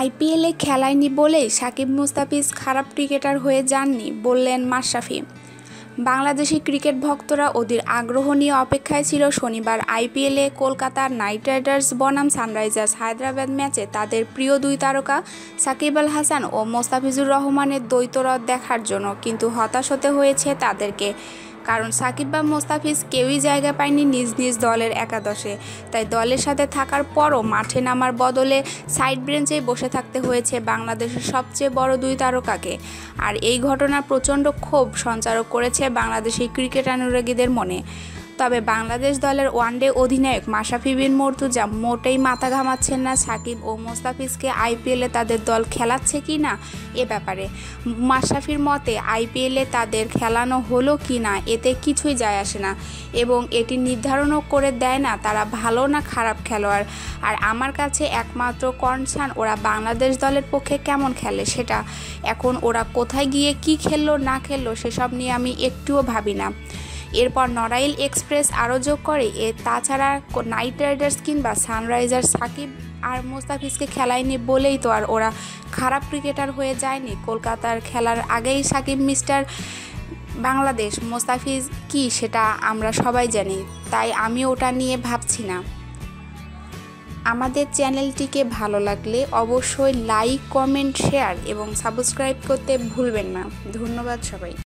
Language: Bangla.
আইপিএলে খেলায়নি বলেই সাকিব মুস্তাফিজ খারাপ ক্রিকেটার হয়ে যাননি বললেন মাশরাফি। বাংলাদেশি ক্রিকেট ভক্তরা অধীর আগ্রহ নিয়ে অপেক্ষায় ছিল শনিবার আইপিএলে কলকাতার নাইট রাইডার্স, বনাম সানরাইজার্স হায়দ্রাবাদ ম্যাচে তাদের প্রিয় দুই তারকা সাকিব আল হাসান ও মোস্তাফিজুর রহমানের দ্বৈতরথ দেখার জন্য, কিন্তু হতাশ হতে হয়েছে তাদেরকে। কারণ সাকিব বা মোস্তাফিজ কেউই জায়গা পায়নি নিজ নিজ দলের একাদশে। তাই দলের সাথে থাকার পরও মাঠে নামার বদলে সাইড ব্রেঞ্চেই বসে থাকতে হয়েছে বাংলাদেশের সবচেয়ে বড় দুই তারকাকে। আর এই ঘটনা প্রচণ্ড ক্ষোভ সঞ্চারক করেছে বাংলাদেশি ক্রিকেট অনুরাগীদের মনে। তবে বাংলাদেশ দলের ওয়ানডে অধিনায়ক মাশরাফি বিন মর্তুজা মোটেই মাথা ঘামাচ্ছেন না সাকিব ও মোস্তাফিজকে আইপিএলে তাদের দল খেলাচ্ছে কি না এ ব্যাপারে। মাশরাফির মতে, আইপিএলে তাদের খেলানো হলো কি না এতে কিছুই যায় আসে না এবং এটি নির্ধারণও করে দেয় না তারা ভালো না খারাপ খেলোয়াড়। আর আমার কাছে একমাত্র কনসার্ন ওরা বাংলাদেশ দলের পক্ষে কেমন খেলে সেটা। এখন ওরা কোথায় গিয়ে কি খেললো না খেললো সেসব নিয়ে আমি একটুও ভাবি না। এরপর নড়াইল এক্সপ্রেস আরও যোগ করে। এ তাছাড়া নাইট রাইডার্স কিংবা সানরাইজার্স সাকিব আর মোস্তাফিজকে খেলায়নি বলেই তো আর ওরা খারাপ ক্রিকেটার হয়ে যায়নি। কলকাতার খেলার আগেই সাকিব, মিস্টার বাংলাদেশ, মোস্তাফিজ কি সেটা আমরা সবাই জানি, তাই আমি ওটা নিয়ে ভাবছি না। আমাদের চ্যানেলটিকে ভালো লাগলে অবশ্যই লাইক, কমেন্ট, শেয়ার এবং সাবস্ক্রাইব করতে ভুলবেন না। ধন্যবাদ সবাই